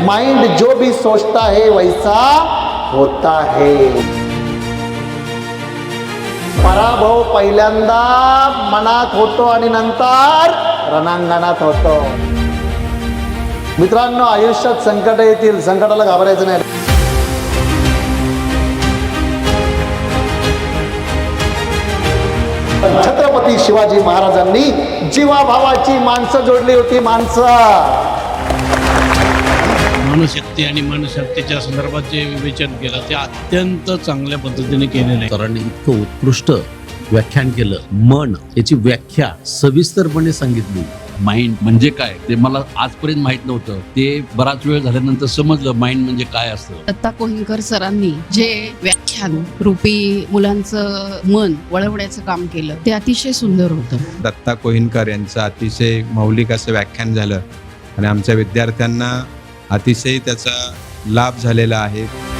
Mind जो भी सोचता है वैसा होता है। पराभव पहिल्यांदा मनात होतो आणि नंतर रणांगणात होतो. मित्रांनो आयुष्यात संकट येतील संकटाला घाबरायचं नाही. पण छत्रपती शिवाजी महाराजांनी जीवाभावाची माणसं जोडली होती माणसं. मानशक्ती आणि मानशक्तीच्या संदर्भात जे विवेचन केलं ते अत्यंत चांगल्या पद्धतीने केलेलं आहे. सरांनी इतकं उत्कृष्ट व्याख्यान केलं. मन याची व्याख्या सविस्तरपणे सांगितली. माइंड म्हणजे काय? ते मला आजपर्यंत माहीत नव्हतं. ते बराच वेळ झाल्यानंतर समजलं माइंड म्हणजे काय असतं. दत्ता कोहिनकर सरांनी जे व्याख्यान रूपी मुलांचं मन वळवण्याचं काम केलं ते अतिशय सुंदर होतं. दत्ता कोहिनकर यांचं अतिशय मौलिक असं व्याख्यान झालं. आणि आमच्या विद्यार्थ्यांना अतिशय त्याचा लाभ झालेला आहे.